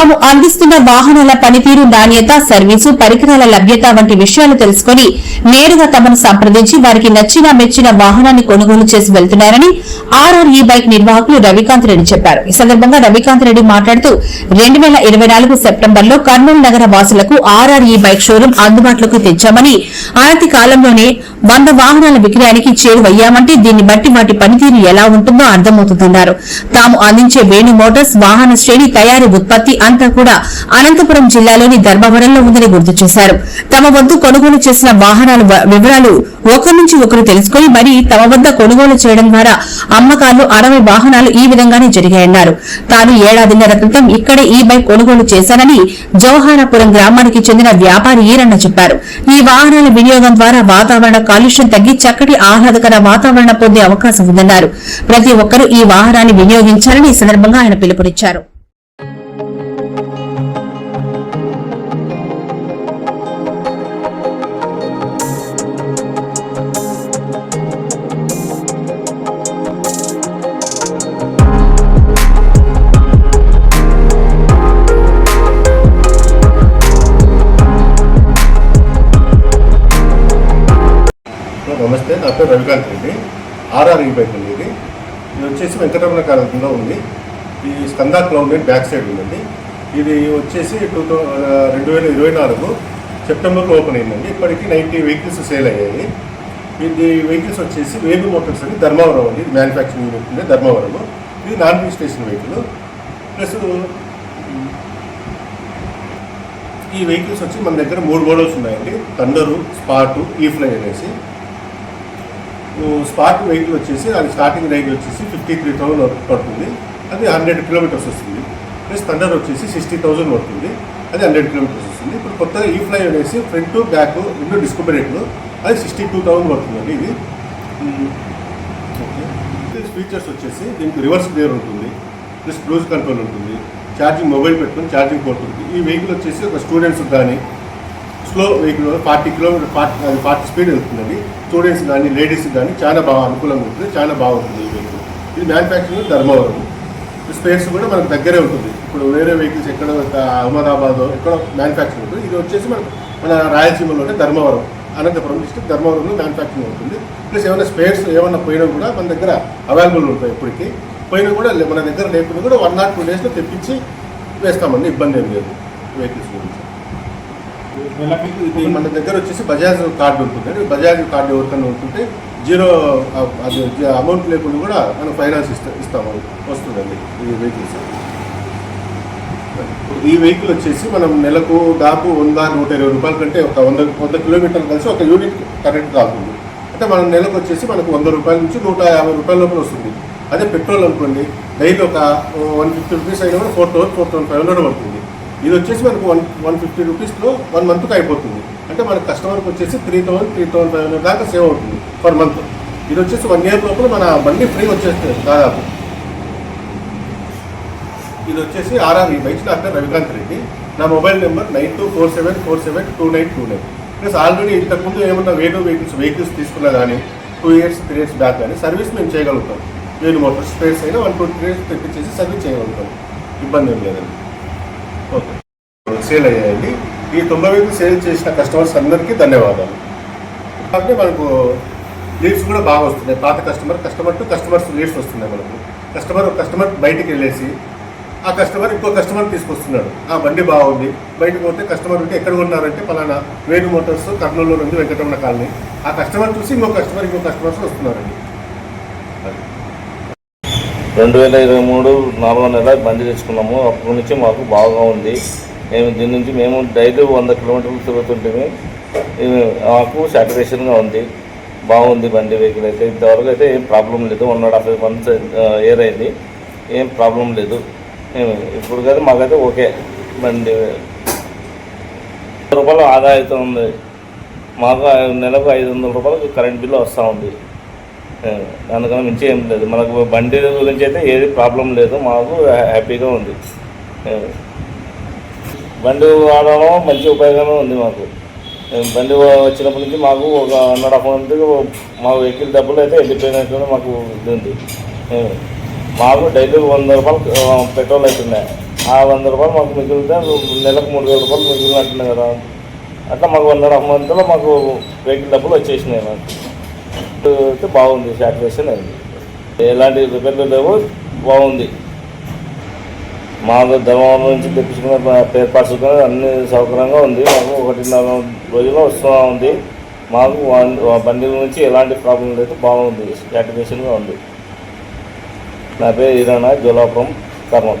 తాము అందిస్తున్న వాహనాల పనితీరు నాణ్యత సర్వీసు పరికరాల లభ్యత వంటి విషయాలు తెలుసుకుని నేరుగా తమను సంప్రదించి వారికి నచ్చిన మెచ్చిన వాహనాన్ని కొనుగోలు చేసి వెళ్తున్నారని ఆర్ఆర్ఈ ఈ బైక్ నిర్వాహకులు రవికాంత్ రెడ్డి చెప్పారు. ఈ సందర్భంగా రవికాంత్ రెడ్డి మాట్లాడుతూ రెండు వేల ఇరవై నాలుగు సెప్టెంబర్లో కర్నూలు నగర వాసులకు ఆర్ఆర్ఈ ఈ బైక్ షోరూం అందుబాటులోకి తెచ్చామని అనతి కాలంలోనే వంద వాహనాల విక్రయానికి చేరువయ్యామంటే దీన్ని బట్టి వాటి పనితీరు ఎలా ఉంటుందో అర్థమవుతుందన్నారు. తాము అందించే వేణు మోటార్స్ వాహన శ్రేణి తయారీ ఉత్పత్తి ఇదంతా కూడా అనంతపురం జిల్లాలోని ధర్మవరంలో ఉందని గుర్తు చేశారు. తమ వద్ద కొనుగోలు చేసిన వాహనాల వివరాలు ఒకరి నుంచి ఒకరు తెలుసుకుని మరి తమ వద్ద కొనుగోలు చేయడం ద్వారా అమ్మకాలు అరవై వాహనాలు ఈ విధంగానే జరిగాయన్నారు. తాను ఏడాదిన్నర క్రితం ఇక్కడే ఈ బైక్ కొనుగోలు చేశానని జవహారాపురం గ్రామానికి చెందిన వ్యాపారి ఈరన్న చెప్పారు. ఈ వాహనాల వినియోగం ద్వారా వాతావరణ కాలుష్యం తగ్గి చక్కటి ఆహ్లాదకర వాతావరణం పొందే అవకాశం ఉందన్నారు. ప్రతి ఒక్కరూ ఈ వాహనాన్ని వినియోగించాలని ఈ సందర్భంగా ఆయన పిలుపునిచ్చారు. నమస్తే నా పేరు రవికాంత్ రెడ్డి. ఆర్ఆర్ ఈ అండి ఇది ఇది వచ్చేసి వెంకటరమణ కాలంలో ఉంది. ఈ స్కందా క్లౌడ్ బ్యాక్ సైడ్ ఉందండి. ఇది వచ్చేసి టూ థౌ రెండు వేల ఇరవై నాలుగు సెప్టెంబర్లో ఓపెన్ అయిందండి. ఇప్పటికి నైంటీ వెహికల్స్ సేల్ అయ్యాయి. ఇది వెహికల్స్ వచ్చేసి వేగు మోటార్స్ అని ధర్మవరం అండి. ఇది మ్యానుఫ్యాక్చరింగ్ యూనిట్ ఉంది ధర్మవరం. ఇది నాన్ రిజిస్ట్రేషన్ వెహికల్. ప్లస్ ఈ వెహికల్స్ వచ్చి మన దగ్గర మూడు మోడల్స్ ఉన్నాయండి. థండరు స్పాటు ఈ ఫ్లై అనేసి. స్పాట్ వెహికల్ వచ్చేసి అది స్టార్టింగ్ రేంజ్ వచ్చేసి ఫిఫ్టీ త్రీ థౌసండ్ పడుతుంది. అది హండ్రెడ్ కిలోమీటర్స్ వస్తుంది. ప్లస్ థండర్ వచ్చేసి సిక్స్టీ థౌసండ్ పడుతుంది. అది హండ్రెడ్ కిలోమీటర్స్ వస్తుంది. ఇప్పుడు కొత్తగా ఈ ఫ్లై అనేసి ఫ్రంట్ బ్యాక్ రెండు డిస్క్ అది సిక్స్టీ టూ థౌసండ్ పడుతుందండి ఇది. ఓకే ఫీచర్స్ వచ్చేసి దీనికి రివర్స్ గేర్ ఉంటుంది. ప్లస్ క్రూజ్ కంట్రోల్ ఉంటుంది. ఛార్జింగ్ మొబైల్ పెట్టుకొని ఛార్జింగ్ పోతుంది. ఈ వెహికల్ వచ్చేసి ఒక స్టూడెంట్స్ కానీ slow vehicle forty kilometer forty forty speed వెళ్తుందండి. స్టూడెంట్స్ కానీ లేడీస్ కానీ చాలా బాగా అనుకూలంగా ఉంటుంది చాలా బాగుంటుంది ఈ వెహికల్ ఇది మ్యానుఫ్యాక్చరింగ్ ధర్మవరం. స్పేస్ కూడా మనకు దగ్గరే ఉంటుంది. ఇప్పుడు వేరే వెహికల్స్ ఎక్కడ అహ్మదాబాద్ ఎక్కడ మ్యానుఫ్యాక్చరింగ్ ఉంటుంది. ఇది వచ్చేసి మన మన రాయలసీమలో ధర్మవరం. అనంతపురం డిస్ట్రిక్ట్ ధర్మవరంలో మ్యానుఫ్యాక్చరింగ్ ఉంటుంది. ప్లస్ ఏమైనా స్పేర్స్ ఏమైనా పోయినా కూడా మన దగ్గర అవైలబుల్ ఉంటాయి ఇప్పటికీ. పోయినా కూడా మన దగ్గర లేకుండా కూడా వన్ నాట్ టూ డేస్లో తెప్పించి వేస్తామండి ఇబ్బంది ఏం లేదు. వెహికల్స్ గురించి. ఇది మన దగ్గర వచ్చేసి బజాజ్ కార్డు ఉంటుంది బజాజ్ కార్డు ఎవరికైనా ఉంటుంటే జీరో అది అమౌంట్ లేకుండా కూడా మనం ఫైనాన్స్ ఇస్తా ఇస్తాము. వస్తుందండి ఈ వెహికల్స్. ఈ వెహికల్ వచ్చేసి మనం నెలకు దాపు వంద నూట ఇరవై రూపాయల కంటే ఒక వంద వంద కిలోమీటర్లు కలిసి ఒక యూనిట్ కరెంట్ కాకుండా అంటే మనం నెలకు వచ్చేసి మనకు వంద రూపాయల నుంచి నూట యాభై రూపాయల లోపల వస్తుంది. అదే పెట్రోల్ అనుకోండి డైలీ ఒక వన్ ఫిఫ్టీ రూపీస్ అయినా కూడా four thousand four thousand five hundred పడుతుంది. ఇది వచ్చేసి మనకు వన్ వన్ ఫిఫ్టీ రూపీస్లో వన్ మంత్కి అయిపోతుంది. అంటే మన కస్టమర్కి వచ్చేసి three thousand three thousand five hundred దాకా సేవ్ అవుతుంది పర్ మంత్ ఇది వచ్చేసి వన్ ఇయర్ లోపల మన బండి ఫ్రీ వచ్చేస్తుంది దాదాపు. ఇది వచ్చేసి ఆర్ఆర్ ఈ బైక్స్ డాక్టర్ రవికాంత్ రెడ్డి. నా mobile number nine two four seven four seven two nine two nine. Plus already ఇంతకుముందు ఏమన్నా వేరే వెహికల్స్ వెహికల్స్ తీసుకున్నా కానీ two years three years back కానీ సర్వీస్ మేము చేయగలుగుతాం. వేరు మోటార్ స్పేస్ అయినా వన్ టూ త్రీ ఇయర్స్ తెప్పించేసి సర్వీస్ చేయగలుగుతాం. ఇబ్బంది ఏం లేదండి. సేల్ అయ్యాయండి. ఈ తొంభై వేలు సేల్ చేసిన కస్టమర్స్ అందరికీ ధన్యవాదాలు. అంటే మనకు లీడ్స్ కూడా బాగా వస్తున్నాయి. పాత customer customer to customers leads వస్తున్నాయి మనకు. కస్టమర్ కస్టమర్ బయటికి వెళ్ళేసి ఆ కస్టమర్ ఇంకో కస్టమర్ తీసుకొస్తున్నాడు. ఆ బండి బాగుంది. బయటకు పోతే కస్టమర్ ఉంటే ఎక్కడ ఉన్నారంటే పలానా వేణు మోటార్స్ కర్నూలులో ఉంది వెంకటరమణ కాలనీ. ఆ కస్టమర్ చూసి ఇంకో కస్టమర్ ఇంకో కస్టమర్స్ వస్తున్నారండి. అది. రెండు వేల ఇరవై మూడు నాలుగో నెల బండి తెచ్చుకున్నాము అప్పటి నుంచి మాకు బాగా ఉంది. మేము దీని నుంచి మేము డైలీ వంద కిలోమీటర్లు తిరుగుతుంటే మాకు సాటిస్ఫాక్షన్గా ఉంది. బాగుంది బండి వెహికల్ అయితే. ఇంతవరకు అయితే ఏం ప్రాబ్లం లేదు. One not half months year అయింది. ఏం ప్రాబ్లం లేదు. ఇప్పుడు కదా మాకైతే ఓకే బండి. రూపాయలు ఆదా అవుతుంది మాకు నెలకు ఐదు వందల రూపాయలు కరెంట్ బిల్లు వస్తూ ఉంది. దానికన్నా మించి ఏం లేదు. మనకు బండి గురించి అయితే ఏది ప్రాబ్లం లేదు. మాకు హ్యాపీగా ఉంది. బండి వాడడం మంచి ఉపయోగమే ఉంది మాకు. బండి వచ్చినప్పటి నుంచి మాకు ఒక వన్ అండ్ హాఫ్ మంత్ మా వెహికల్ డబ్బులు అయితే వెళ్ళిపోయినట్టు మాకు ఇది ఉంది. మాకు డైలీ వంద రూపాయలు పెట్రోల్ అవుతున్నాయి ఆ వంద రూపాయలు మాకు మిగిలితే నెలకు మూడు వేల రూపాయలు మిగిలినట్టున్నాయి కదా. అట్లా మాకు వన్ అండ్ హాఫ్ మంత్లో మాకు వెహికల్ డబ్బులు వచ్చేసినాయి మాకు. అయితే బాగుంది సాటిస్ఫాక్షన్ అయింది. ఎలాంటి రిపేర్లు లేవు బాగుంది. మాకు ధర్మవరం నుంచి తెప్పించుకున్న పేర్ పార్ట్స్ కూడా అన్ని సౌకర్యంగా ఉంది. మాకు ఒకటిన్నర రోజుల్లో వస్తూ ఉంది. మాకు బండి నుంచి ఎలాంటి ప్రాబ్లం లేదు బాగుంది సాటిస్ఫాక్షన్గా ఉంది. నా పేరు ఈరాణ జోలాపురం కర్మం